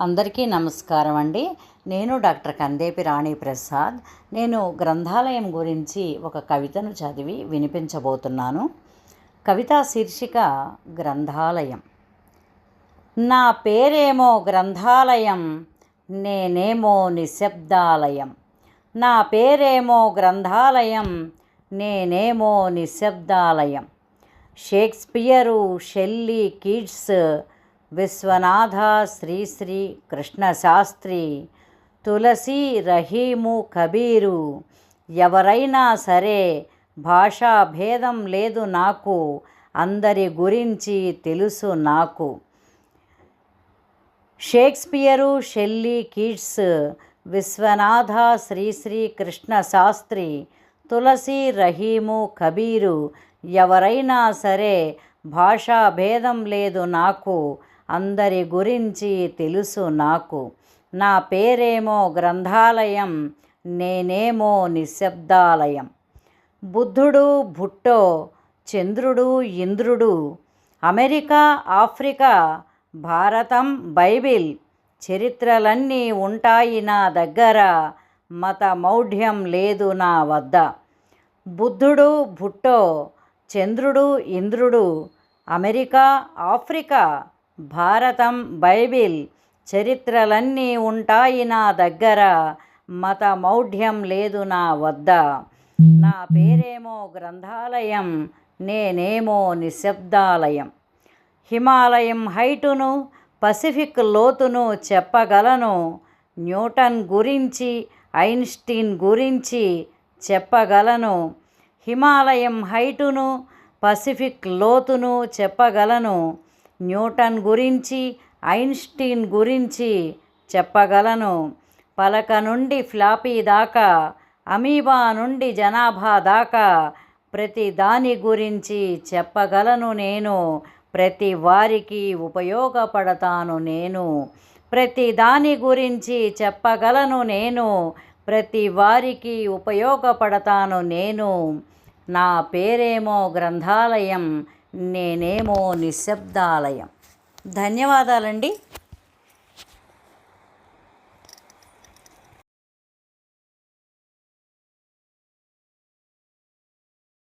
అందరికీ నమస్కారం అండి. నేను డాక్టర్ కందేపి రాణి ప్రసాద్. నేను గ్రంథాలయం గురించి ఒక కవితను చదివి వినిపించబోతున్నాను. కవితా శీర్షిక గ్రంథాలయం. నా పేరేమో గ్రంథాలయం నేనేమో నిశ్శబ్దాలయం. నా పేరేమో గ్రంథాలయం నేనేమో నిశ్శబ్దాలయం. Shakespeare Shelley Keats Viswanatha Sri Sri Krishnasastri Tulasi Rahim Kabir ఎవరైనా సరే భాషా భేదం లేదు నాకు అందరి గురించి తెలుసు నాకు. Shakespeare Shelley Keats Viswanatha Sri Sri Krishnasastri Tulasi Rahim Kabir ఎవరైనా సరే భాషా భేదం లేదు నాకు అందరి గురించి తెలుసు నాకు. నా పేరేమో గ్రంథాలయం నేనేమో నిశ్శబ్దాలయం. బుద్ధుడు భుట్టో చంద్రుడు ఇంద్రుడు. అమెరికా ఆఫ్రికా భారతం బైబిల్. చరిత్రలన్నీ ఉంటాయి నా దగ్గర. మత మౌఢ్యం లేదు నా వద్ద. బుద్ధుడు భుట్టో చంద్రుడు ఇంద్రుడు. అమెరికా ఆఫ్రికా భారతం బైబిల్ చరిత్రలన్నీ ఉంటాయి నా దగ్గర. మత మౌఢ్యం లేదు నా వద్ద. నా పేరేమో గ్రంథాలయం నేనేమో నిశ్శబ్దాలయం. హిమాలయం హైటును పసిఫిక్ లోతును చెప్పగలను. న్యూటన్ గురించి ఐన్స్టీన్ గురించి చెప్పగలను. హిమాలయం హైటును పసిఫిక్ లోతును చెప్పగలను. న్యూటన్ గురించి ఐన్స్టీన్ గురించి చెప్పగలను. పలక నుండి ఫ్లాపీ దాకా అమీబా నుండి జనాభా దాకా ప్రతి దాని గురించి చెప్పగలను నేను. ప్రతి వారికి ఉపయోగపడతాను నేను. ప్రతి దాని గురించి చెప్పగలను నేను. ప్రతి వారికి ఉపయోగపడతాను నేను. నా పేరేమో గ్రంథాలయం. నేనేమో నిశ్శబ్దాలయం. ధన్యవాదాలండి.